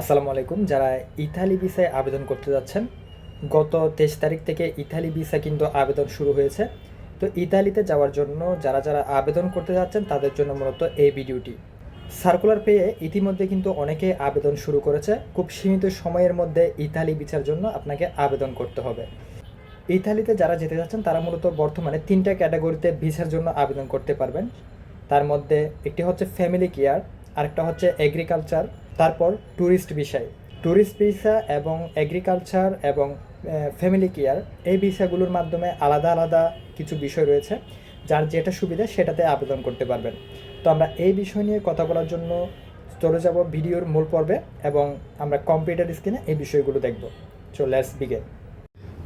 আসসালামু আলাইকুম। যারা ইতালি ভিসায় আবেদন করতে যাচ্ছেন, গত তেইশ তারিখ থেকে ইতালি ভিসা কিন্তু আবেদন শুরু হয়েছে। তো ইতালিতে যাওয়ার জন্য যারা যারা আবেদন করতে যাচ্ছেন, তাদের জন্য মূলত এই ভিডিওটি। সার্কুলার পেয়ে ইতিমধ্যে কিন্তু অনেকে আবেদন শুরু করেছে। খুব সীমিত সময়ের মধ্যে ইতালি ভিসার জন্য আপনাকে আবেদন করতে হবে। ইতালিতে যারা যেতে যাচ্ছেন, তারা মূলত বর্তমানে তিনটা ক্যাটাগরিতে ভিসার জন্য আবেদন করতে পারবেন। তার মধ্যে একটি হচ্ছে ফ্যামিলি কেয়ার আরেকটা হচ্ছে এগ্রিকালচার তারপর ট্যুরিস্ট বিষয় ট্যুরিস্ট ভিসা এবং এগ্রিকালচার এবং ফ্যামিলি কেয়ার এই ভিসাগুলোর মাধ্যমে আলাদা আলাদা কিছু বিষয় রয়েছে, যার যেটা সুবিধা সেটাতে আবেদন করতে পারবেন। তো আমরা এই বিষয় নিয়ে কথা বলার জন্য চলে যাব ভিডিওর মূল পর্বে এবং আমরা কম্পিউটার স্ক্রিনে এই বিষয়গুলো দেখব। চো লেটস বিগেন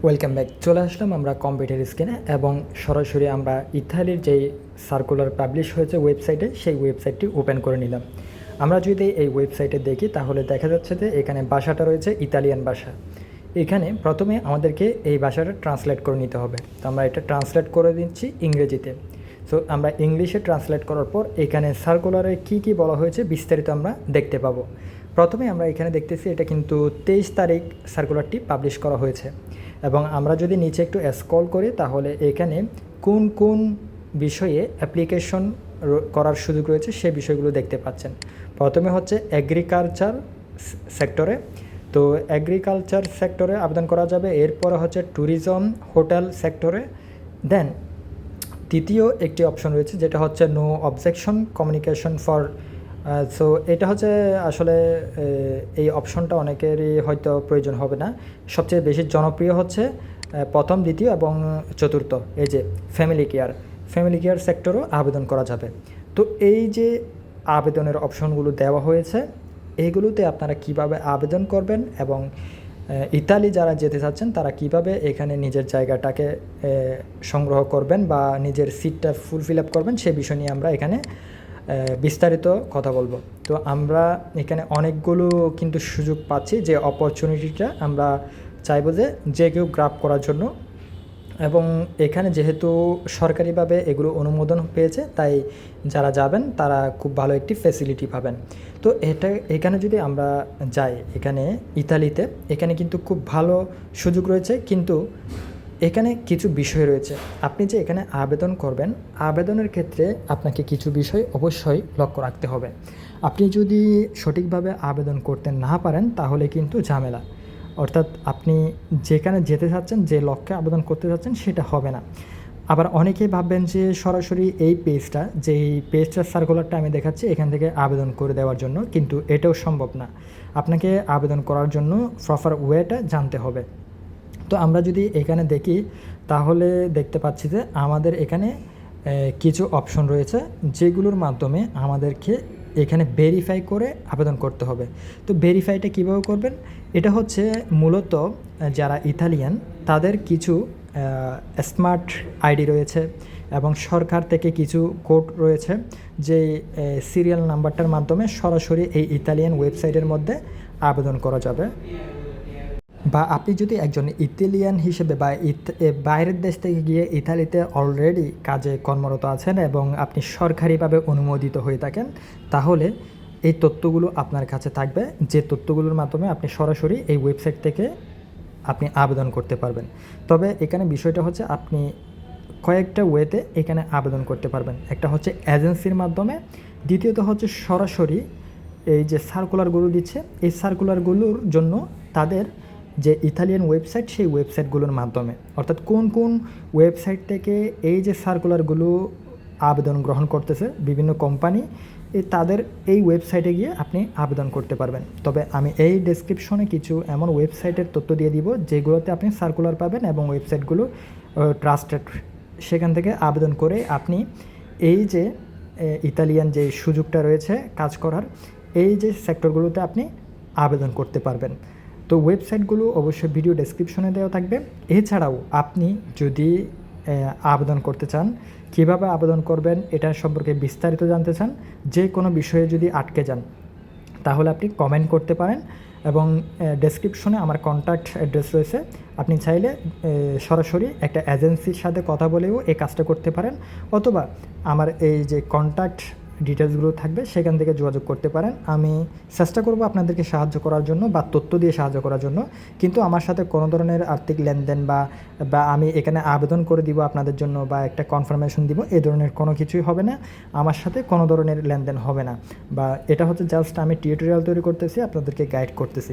ওয়েলকাম ব্যাক চলে আসলাম আমরা কম্পিউটার স্ক্রিনে এবং সরাসরি আমরা ইতালির যেই সার্কুলার পাবলিশ হয়েছে ওয়েবসাইটে সেই ওয়েবসাইটটি ওপেন করে নিলাম। আমরা যদি এই ওয়েবসাইটে দেখি, তাহলে দেখা যাচ্ছে যে এখানে ভাষাটা রয়েছে ইতালিয়ান ভাষা এখানে প্রথমে আমাদেরকে এই ভাষাটা ট্রান্সলেট করে নিতে হবে। তো আমরা এটা ট্রান্সলেট করে দিচ্ছি ইংরেজিতে। সো আমরা ইংলিশে ট্রান্সলেট করার পর এখানে সার্কুলারে কি কি বলা হয়েছে বিস্তারিত আমরা দেখতে পাবো। প্রথমে আমরা এখানে দেখতেছি এটা কিন্তু তেইশ তারিখ সার্কুলারটি পাবলিশ করা হয়েছে। এবং আমরা যদি নিচে একটু স্ক্রল করি, তাহলে এখানে কোন কোন বিষয়ে অ্যাপ্লিকেশন করার সুযোগ রয়েছে সেই বিষয়গুলো দেখতে পাচ্ছেন। প্রথমে হচ্ছে এগ্রিকালচার সেক্টরে তো এগ্রিকালচার সেক্টরে আবেদন করা যাবে, এরপরে হচ্ছে ট্যুরিজম হোটেল সেক্টরে দেন তৃতীয় একটি অপশন রয়েছে, যেটা হচ্ছে no objection communication for so এটা হচ্ছে আসলে এই অপশনটা অনেকেরই হয়তো প্রয়োজন হবে না। সবচেয়ে বেশি জনপ্রিয় হচ্ছে প্রথম, দ্বিতীয় এবং চতুর্থ, এই যে ফ্যামিলি কেয়ার ফ্যামিলি কেয়ার সেক্টরও আবেদন করা যাবে। তো এই যে আবেদনের অপশনগুলো দেওয়া হয়েছে। এইগুলোতে আপনারা কীভাবে আবেদন করবেন এবং ইতালি যারা যেতে চাচ্ছেন, তারা কীভাবে এখানে নিজের জায়গাটাকে সংগ্রহ করবেন বা নিজের সিটটা ফুলফিল আপ করবেন, সে বিষয় নিয়ে আমরা এখানে বিস্তারিত কথা বলব। তো আমরা এখানে অনেকগুলো কিন্তু সুযোগ পাচ্ছি যে অপরচুনিটিটা আমরা চাইব যে যে কেউ গ্রাফ করার জন্য এবং এখানে যেহেতু সরকারিভাবে এগুলো অনুমোদন পেয়েছে, তাই যারা যাবেন তারা খুব ভালো একটি ফেসিলিটি পাবেন। তো এটা, এখানে যদি আমরা যাই, এখানে ইতালিতে, এখানে কিন্তু খুব ভালো সুযোগ রয়েছে, কিন্তু এখানে কিছু বিষয় রয়েছে। আপনি যে এখানে আবেদন করবেন, আবেদনের ক্ষেত্রে আপনাকে কিছু বিষয় অবশ্যই লক্ষ্য রাখতে হবে। আপনি যদি সঠিকভাবে আবেদন করতে না পারেন, তাহলে কিন্তু ঝামেলা। অর্থাৎ আপনি যেখানে যেতে চাচ্ছেন, যে লক্ষ্যে আবেদন করতে চাচ্ছেন, সেটা হবে না। আবার অনেকেই ভাববেন যে সরাসরি এই পেজটা, যে এই পেজটার সার্কুলারটা আমি দেখাচ্ছি, এখান থেকে আবেদন করে দেওয়ার জন্য, কিন্তু এটাও সম্ভব না। আপনাকে আবেদন করার জন্য প্রপার ওয়েটা জানতে হবে। তো আমরা যদি এখানে দেখি, তাহলে দেখতে পাচ্ছি যে আমাদের এখানে কিছু অপশন রয়েছে, যেগুলোর মাধ্যমে আমাদেরকে এখানে ভেরিফাই করে আবেদন করতে হবে। তো ভেরিফাইটা কীভাবে করবেন? এটা হচ্ছে মূলত যারা ইতালিয়ান, তাদের কিছু স্মার্ট আইডি রয়েছে এবং সরকার থেকে কিছু কোড রয়েছে যে সিরিয়াল নাম্বারটার মাধ্যমে সরাসরি এই ইতালিয়ান ওয়েবসাইটের মধ্যে আবেদন করা যাবে। বা আপনি যদি একজন ইতালিয়ান হিসেবে বা বাইরের দেশ থেকে গিয়ে ইতালিতে অলরেডি কাজে কর্মরত আছেন এবং আপনি সরকারিভাবে অনুমোদিত হয়ে থাকেন, তাহলে এই তথ্যগুলো আপনার কাছে থাকবে। যে তথ্যগুলোর মাধ্যমে আপনি সরাসরি এই ওয়েবসাইট থেকে আপনি আবেদন করতে পারবেন। তবে এখানে বিষয়টা হচ্ছে আপনি কয়েকটা ওয়েতে এখানে আবেদন করতে পারবেন। একটা হচ্ছে এজেন্সির মাধ্যমে, দ্বিতীয়ত হচ্ছে সরাসরি এই যে সার্কুলারগুলো দিচ্ছে, এই সার্কুলারগুলোর জন্য তাদের যে ইতালিয়ান ওয়েবসাইট সেই ওয়েবসাইটগুলোর মাধ্যমে। অর্থাৎ কোন কোন ওয়েবসাইট থেকে এই যে সার্কুলারগুলো আবেদন গ্রহণ করতেছে, বিভিন্ন কোম্পানি তাদের এই ওয়েবসাইটে গিয়ে আপনি আবেদন করতে পারবেন। তবে আমি এই ডেসক্রিপশনে কিছু এমন ওয়েবসাইটের তথ্য দিয়ে দিব, যেগুলোতে আপনি সার্কুলার পাবেন এবং ওয়েবসাইটগুলো ট্রাস্টেড সেখান থেকে আবেদন করে আপনি এই যে ইতালিয়ান যে সুযোগটা রয়েছে কাজ করার, এই যে সেক্টরগুলোতে আপনি আবেদন করতে পারবেন। তো ওয়েবসাইটগুলো অবশ্যই ভিডিও ডেসক্রিপশনে দেওয়া থাকবে। এছাড়াও আপনি যদি আবেদন করতে চান, কীভাবে আবেদন করবেন এটা সম্পর্কে বিস্তারিত জানতে চান, যে কোনো বিষয়ে যদি আটকে যান, তাহলে আপনি কমেন্ট করতে পারেন এবং ডেসক্রিপশনে আমার কন্ট্যাক্ট অ্যাড্রেস রয়েছে। আপনি চাইলে সরাসরি একটা এজেন্সির সাথে কথা বলেও এই কাজটা করতে পারেন। অথবা আমার এই যে কন্ট্যাক্ট ডিটেলসগুলো থাকবে, সেখান থেকে যোগাযোগ করতে পারেন। আমি চেষ্টা করব আপনাদেরকে সাহায্য করার জন্য বা তথ্য দিয়ে সাহায্য করার জন্য। কিন্তু আমার সাথে কোনো ধরনের আর্থিক লেনদেন বা বা আমি এখানে আবেদন করে দিব আপনাদের জন্য বা একটা কনফার্মেশন দিব এই ধরনের কোনো কিছুই হবে না। আমার সাথে কোনো ধরনের লেনদেন হবে না। বা এটা হচ্ছে জাস্ট আমি টিউটোরিয়াল তৈরি করতেছি, আপনাদেরকে গাইড করতেছি।